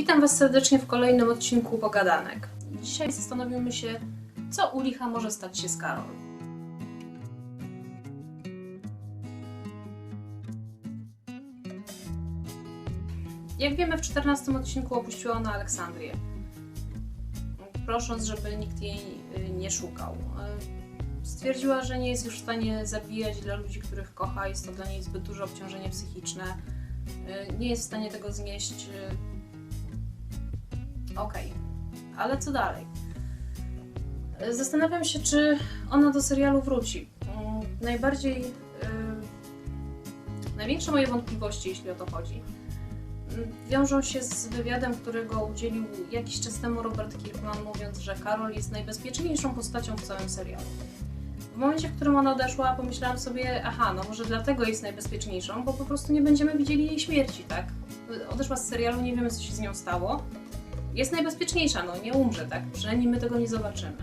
Witam Was serdecznie w kolejnym odcinku Pogadanek. Dzisiaj zastanowimy się, co u licha może stać się z Karol. Jak wiemy, w 14 odcinku opuściła ona Aleksandrię, prosząc, żeby nikt jej y, nie szukał. Y, Stwierdziła, że nie jest już w stanie zabijać dla ludzi, których kocha, jest to dla niej zbyt duże obciążenie psychiczne. Y, Nie jest w stanie tego znieść. Okej, ale co dalej? Zastanawiam się, czy ona do serialu wróci. Mm, Najbardziej. y, Największe moje wątpliwości, jeśli o to chodzi, mm, wiążą się z wywiadem, którego udzielił jakiś czas temu Robert Kirkman, mówiąc, że Karol jest najbezpieczniejszą postacią w całym serialu. W momencie, w którym ona odeszła, pomyślałam sobie, aha, no może dlatego jest najbezpieczniejszą, bo po prostu nie będziemy widzieli jej śmierci, tak? Odeszła z serialu, nie wiemy, co się z nią stało. Jest najbezpieczniejsza, no nie umrze, tak? Przynajmniej my tego nie zobaczymy.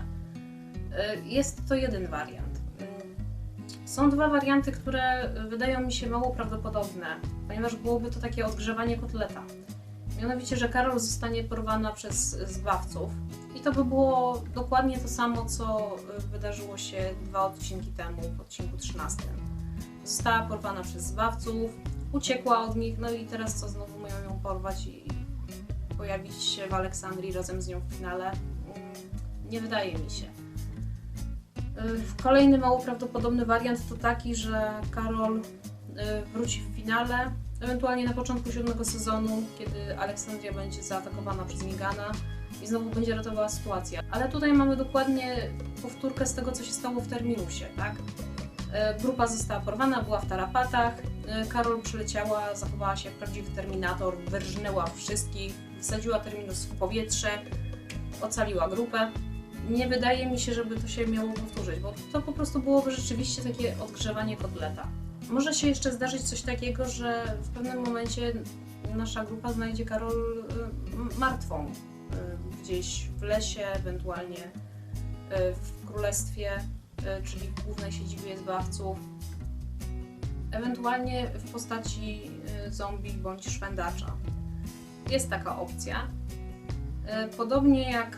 Y, Jest to jeden wariant. Y, Są dwa warianty, które wydają mi się mało prawdopodobne, ponieważ byłoby to takie odgrzewanie kotleta. Mianowicie, że Karol zostanie porwana przez zbawców. I to by było dokładnie to samo, co y, wydarzyło się dwa odcinki temu, w odcinku 13. Została porwana przez zbawców, uciekła od nich, no i teraz co, znowu mają ją porwać i pojawić się w Aleksandrii razem z nią w finale? Mm, Nie wydaje mi się. Y, Kolejny mało prawdopodobny wariant to taki, że Karol y, wróci w finale, ewentualnie na początku siódmego sezonu, kiedy Aleksandria będzie zaatakowana przez Migana i znowu będzie ratowała sytuację. Ale tutaj mamy dokładnie powtórkę z tego, co się stało w Terminusie, tak? Y, Grupa została porwana, była w tarapatach, Karol przyleciała, zachowała się jak prawdziwy Terminator, wyrżnęła wszystkich, wsadziła Terminus w powietrze, ocaliła grupę nie wydaje mi się, żeby to się miało powtórzyć, bo to po prostu byłoby rzeczywiście takie odgrzewanie kotleta. Może się jeszcze zdarzyć coś takiego, że w pewnym momencie nasza grupa znajdzie Karol y, martwą y, gdzieś w lesie, ewentualnie y, w królestwie, y, czyli w głównej siedzibie zbawców, ewentualnie w postaci y, zombie bądź szwendacza. Jest taka opcja. Y, Podobnie jak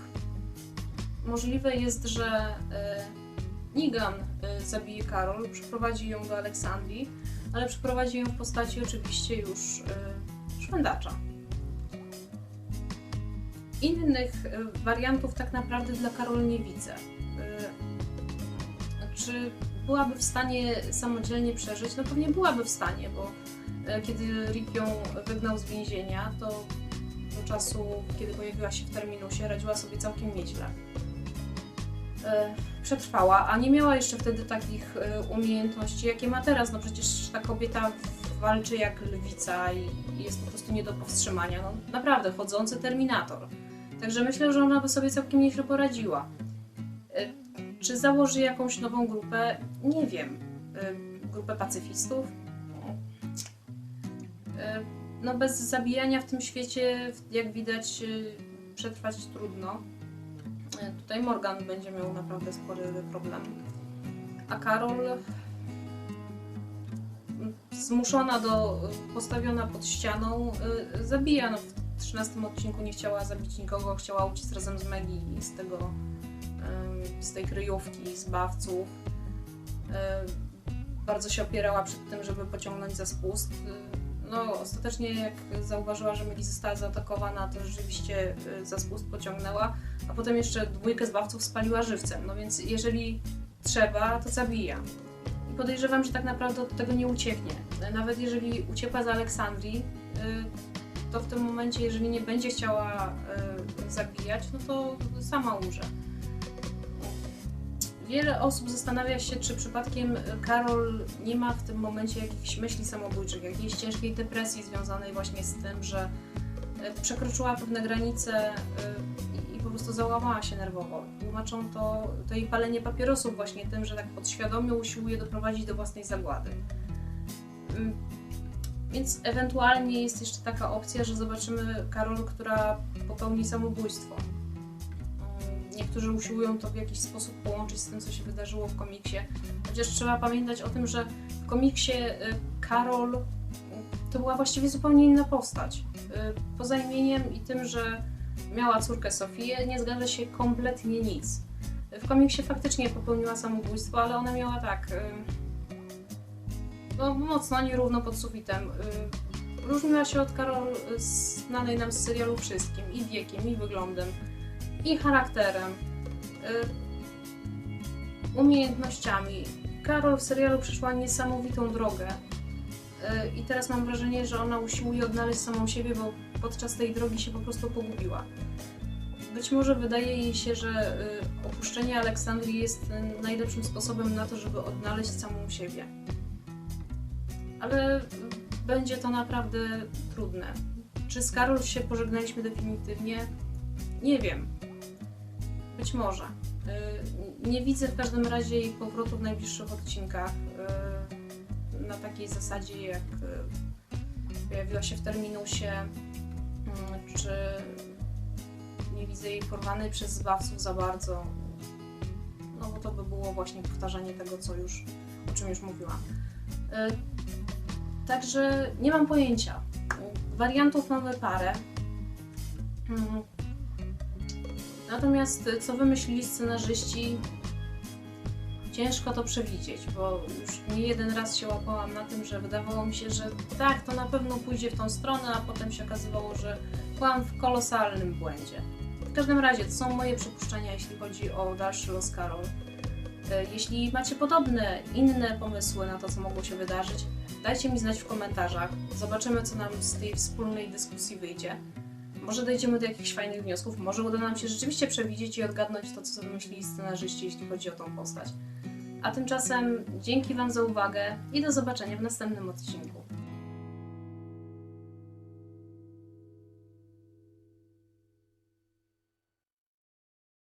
możliwe jest, że y, Negan y, zabije Karol, przyprowadzi ją do Aleksandrii, ale przyprowadzi ją w postaci oczywiście już szwendacza. Innych wariantów tak naprawdę dla Karol nie widzę. Czy byłaby w stanie samodzielnie przeżyć? No pewnie byłaby w stanie, bo y, kiedy Rick ją wygnał z więzienia, to do czasu, kiedy pojawiła się w terminusie, radziła sobie całkiem nieźle e, przetrwała, a nie miała jeszcze wtedy takich e, umiejętności, jakie ma teraz. No przecież ta kobieta walczy jak lwica i jest po prostu nie do powstrzymania. No naprawdę, chodzący terminator. Także myślę, że ona by sobie całkiem nieźle poradziła. Czy założy jakąś nową grupę? Nie wiem. Grupę pacyfistów? No bez zabijania w tym świecie, jak widać, e, przetrwać trudno. E, Tutaj Morgan będzie miał naprawdę spory problem. A Karol zmuszona do, postawiona pod ścianą, y, zabija. No, w 13 odcinku nie chciała zabić nikogo, chciała uciec razem z Maggie z tego, y, z tej kryjówki, z bawców. Y, Bardzo się opierała przed tym, żeby pociągnąć za spust. Y, No, ostatecznie jak zauważyła, że Maggie została zaatakowana, to rzeczywiście y, za spust pociągnęła a potem jeszcze dwójkę zbawców spaliła żywcem. No więc jeżeli trzeba, to zabija. I podejrzewam, że tak naprawdę od tego nie ucieknie. Nawet jeżeli uciekła z Aleksandrii, y, to w tym momencie, jeżeli nie będzie chciała zabijać, no to sama umrze. Wiele osób zastanawia się, czy przypadkiem Karol nie ma w tym momencie jakichś myśli samobójczych, jakiejś ciężkiej depresji związanej właśnie z tym, że y, przekroczyła pewne granice y, i- po prostu załamała się nerwowo. Tłumaczą to, to jej palenie papierosów właśnie tym, że tak podświadomie usiłuje doprowadzić do własnej zagłady. Ym, Więc ewentualnie jest jeszcze taka opcja, że zobaczymy Karol, która popełni samobójstwo. Niektórzy usiłują to w jakiś sposób połączyć z tym, co się wydarzyło w komiksie. Chociaż trzeba pamiętać o tym, że w komiksie y, Karol to była właściwie zupełnie inna postać. Y, Poza imieniem i tym, że miała córkę Sofię, nie zgadza się kompletnie nic. W komiksie faktycznie popełniła samobójstwo, ale ona miała tak. y, No, mocno nierówno pod sufitem. Różniła się od Karol znanej nam z serialu wszystkim i wiekiem, i wyglądem, i charakterem, y, umiejętnościami. Karol w serialu przeszła niesamowitą drogę. Y, I teraz mam wrażenie, że ona usiłuje odnaleźć samą siebie, bo podczas tej drogi się po prostu pogubiła. Być może wydaje jej się, że y, opuszczenie Aleksandrii jest najlepszym sposobem na to, żeby odnaleźć samą siebie. Ale będzie to naprawdę trudne. Czy z Karol się pożegnaliśmy definitywnie? Nie wiem. Być może. Y, Nie widzę w każdym razie jej powrotu w najbliższych odcinkach. y, Na takiej zasadzie, jak y, pojawiła się w terminusie, mm, czy nie widzę jej porwanej przez zbawców za bardzo. No bo to by było właśnie powtarzanie tego, co już, o czym już mówiłam. Także nie mam pojęcia. Wariantów mamy parę. Natomiast y, co wymyślili scenarzyści, ciężko to przewidzieć, bo już nie jeden raz się łapałam na tym, że wydawało mi się, że tak, to na pewno pójdzie w tą stronę, a potem się okazywało, że byłam w kolosalnym błędzie. W każdym razie, to są moje przypuszczenia, jeśli chodzi o dalszy los Karol. E, Jeśli macie podobne, inne pomysły na to, co mogło się wydarzyć, dajcie mi znać w komentarzach. Zobaczymy, co nam z tej wspólnej dyskusji wyjdzie. Może dojdziemy do jakichś fajnych wniosków, może uda nam się rzeczywiście przewidzieć i odgadnąć to, co wymyślili scenarzyści, jeśli chodzi o tą postać. A tymczasem dzięki Wam za uwagę i do zobaczenia w następnym odcinku.